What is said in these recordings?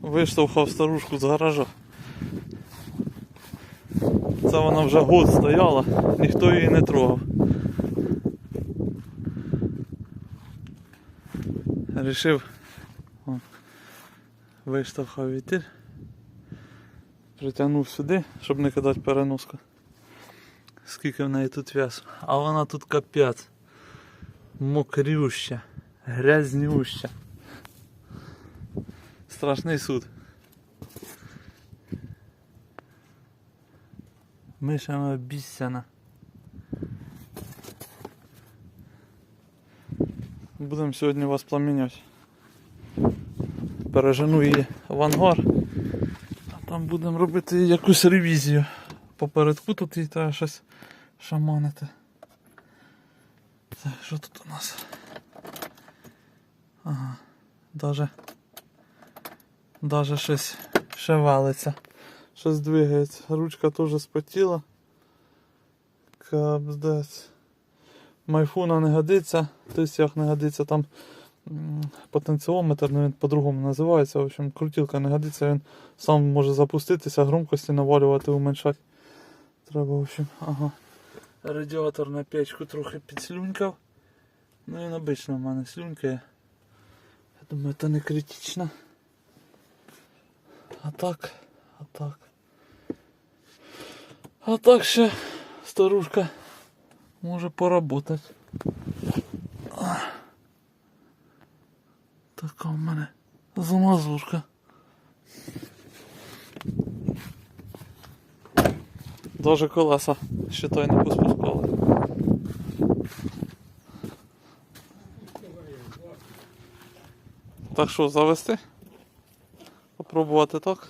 Виштовхав старушку з гаража. Це вона вже год стояла, ніхто її не трогав. Рішив виштовхав вітер. Притягнув сюди, щоб не кидати переноску. Скільки в неї тут в'ясу. А вона тут капець. Мокрюща, грязнюща. Страшний суд. Мишами обіцяна. Будемо сьогодні вас пламіняти. Пережену її в ангар. А там будемо робити якусь ревізію. Попередку тут їй треба щось шаманити. Так, що тут у нас? Ага, даже, даже щось шевелиться. Щось двигається. Ручка теж спотіла. Капздець. Майфуна не годиться. Тобто як не годиться там потенціометр, ну він по-другому називається. В общем, крутілка не годиться, він сам може запуститися, громкості навалювати, уменьшати. Треба, в общем, ага. Радіатор на печку трохи підслюнькав. Ну він обично в мене слюнькає. Я думаю, це не критично. А так, а так. А так ще старушка може поработати. Така в мене замазурка. Даже колеса считай не поспускали. Так що, завести? Попробувати так.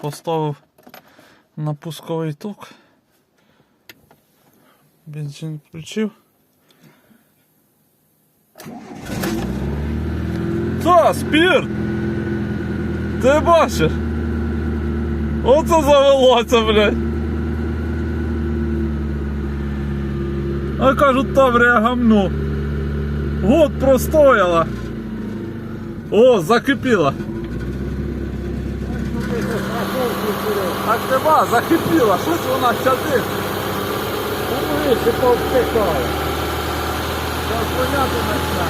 Поставив на пусковий ток. Бензин включив. Та, спірт! Ти бачиш? Оце завелося, блядь. А кажуть, Таврія гамно. Год простояла. О, закипіла. А нема, закипіла, щось вона чадить. Умиси повтикали. Зараз поняти почне.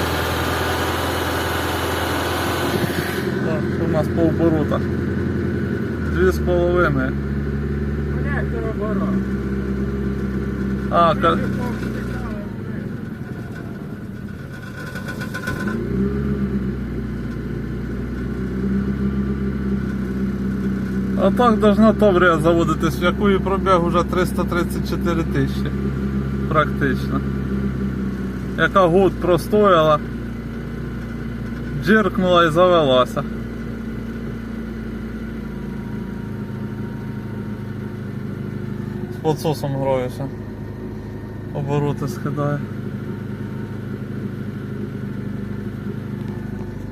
Так, у нас полборута. Дві з половиною. Конектор оборот. А, ка- А так должна Таврія заводитись, в якої пробіг уже 334 тисячі. Практично. Яка год простояла, джиркнула і завелася. З подсосом граюся. Обороти скидає.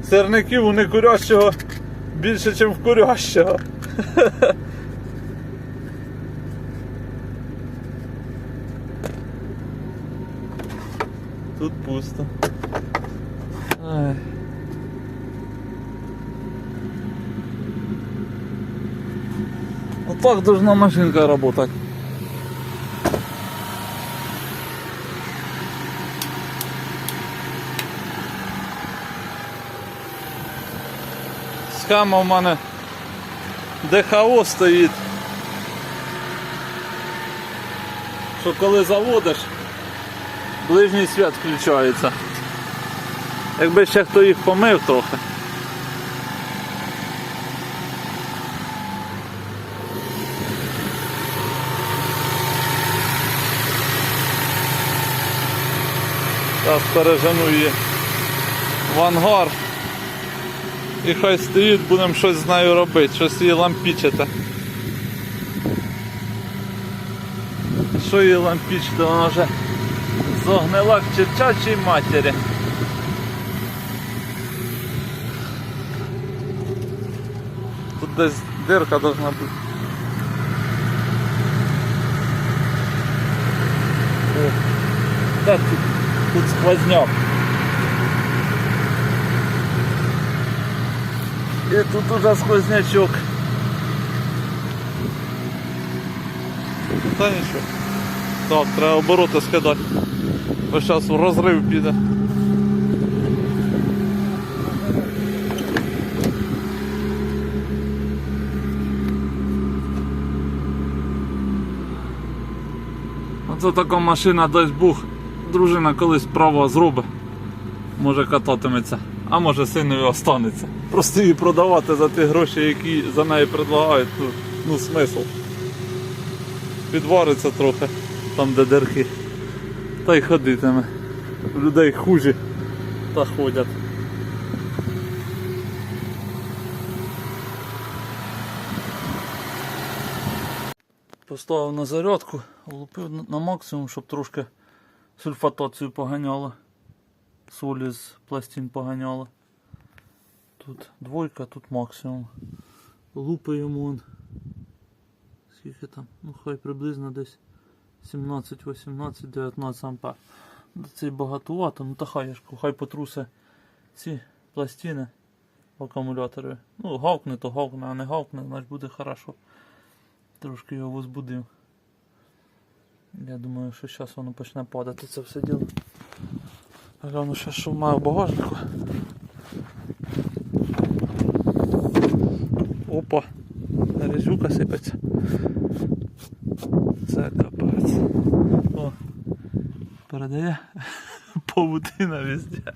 Сирників у некурящого більше, ніж в курящого. Тут пусто. Вот так должна машинка работать. Схема в мене ДХО стоїть. Що коли заводиш, ближній світ включається. Якби ще хто їх помив трохи. Зараз пережену її в ангар. І хай стоїть, будемо щось з нею робити, щось її лампічити. Що її лампічити, вона вже загнила к черчачій матері. Тут десь дирка должна бути. О, де тут? тут сквозняк. І тут уже сквознячок. Та нічого. Так, треба обороти скидати. Бо зараз в розрив піде. Оце така машина, дасть Бог, дружина колись право зробить. Може кататиметься, а може синові останеться. Просто її продавати за ті гроші, які за неї предлагають, ну, ну смисл. Підвариться трохи, там де дирки. Та й ходитиме. Людей хужі та ходять. Поставив на зарядку, влупив на- на максимум, щоб трошки сульфатацію поганяло. Солі з пластин поганяло. Тут двойка, тут максимум. Лупаємо он. Скільки там? Ну хай приблизно десь 17, 18, 19 ампер. Це багатувато, ну та хай я ж хай потрусе ці пластини в акумуляторі. Ну, гавкне, то гавкне, а не гавкне, значить буде хорошо. Трошки його возбудив. Я думаю, що зараз воно почне падати це все діло. Гляну ще що маю в багажнику. Опа, резюка сипеться. Це капець. О, передає павутина везде.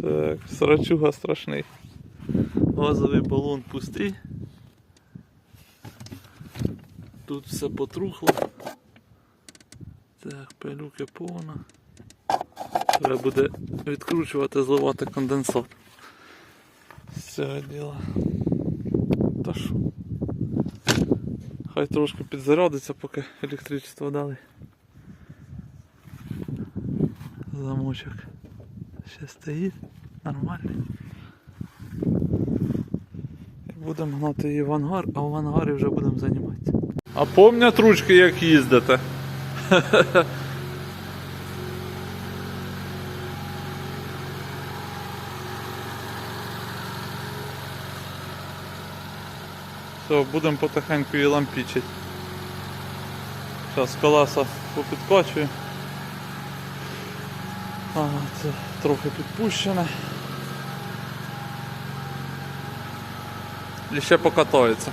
Так, срачуга страшний. Газовий балон пустий. Тут все потрухло. Так, пилюки повно. Треба буде відкручувати, зливати конденсат. З цього діла. Та що? Хай трошки підзарядиться, поки електричество дали. Замочок. Ще стоїть. Нормальний. Будемо гнати її в ангар, а в ангарі вже будемо займатися. А помнять ручки, як їздите? Все, будемо потихеньку її лампічити. Зараз колеса попідкачую. А, це трохи підпущене. І ще покатається.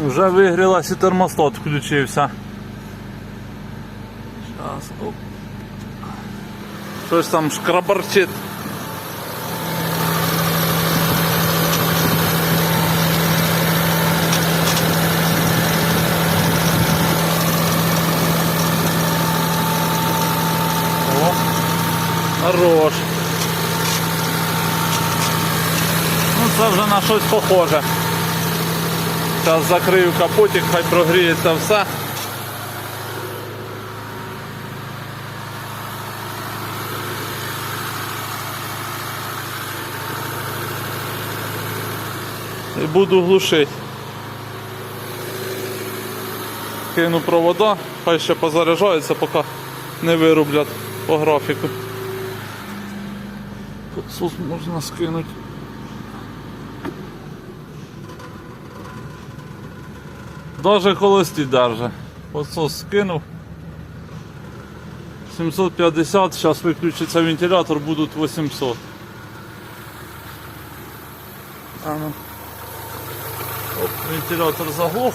Вже вигрілась і термостат включився. Зараз, оп. Щось там шкрабарчить. О, хорош. Ну це вже на щось похоже. Зараз закрию капотик, хай прогріється все. І буду глушити. Кину провода, хай ще позаряджаються, поки не вирублять по графіку. Сус можна скинути. Даже холості держи. Подсос скинув. 750, зараз виключиться вентилятор, будуть 800. А ну. Оп, вентилятор заглох.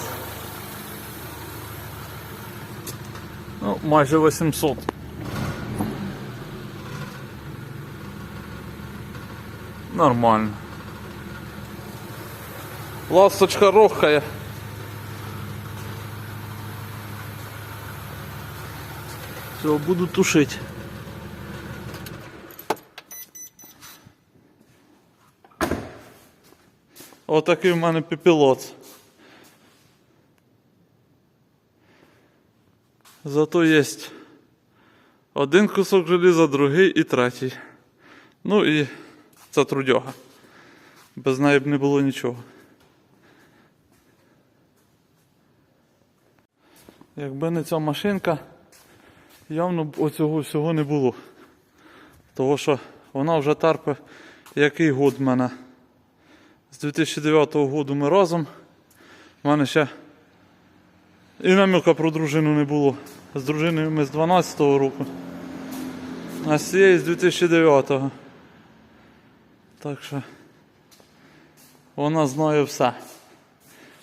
Ну, майже 800. Нормально. Ласточка рохкає. Все, буду тушить. Отакий в мене піпілот. Зато є один кусок желіза, другий і третій. Ну і це трудяга. Без неї б не було нічого. Якби не ця машинка, явно оцього всього не було. Того що вона вже терпе який год в мене. З 2009 року ми разом. У мене ще і намека про дружину не було. З дружиною ми з 12 року. А з цієї з 2009-го. Так що вона знає все.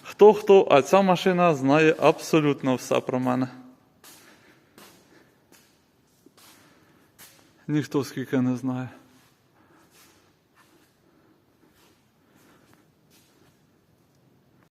Хто хто, а ця машина знає абсолютно все про мене. Ніхто скільки не знає.